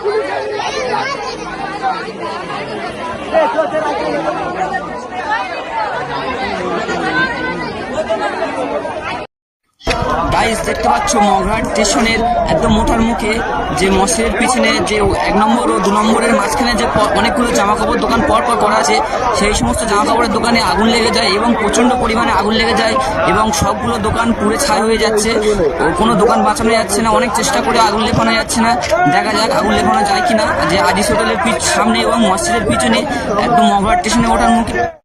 Police guys দেখতে পাচ্ছ মগরাট স্টেশনের একদম মোটার মুখে যে মশের পিছনে যে এক নম্বর ও দু নম্বরের মাঝখানে যে অনেকগুলো জামা কাপড় দোকান পর করা আছে, সেই সমস্ত জামা কাপড়ের দোকানে আগুন লেগে যায় এবং প্রচণ্ড পরিমাণে আগুন লেগে যায় এবং সবগুলো দোকান পুড়ে ছাই হয়ে যাচ্ছে। কোনো দোকান বাঁচানো যাচ্ছে না, অনেক চেষ্টা করে আগুন লেখানো যাচ্ছে না। দেখা যাক আগুন লেখানো যায় কিনা। যে আজিস হোটেলের সামনে এবং মসজিদের পিছনে একদম মগরাট স্টেশনে ওঠার মুখে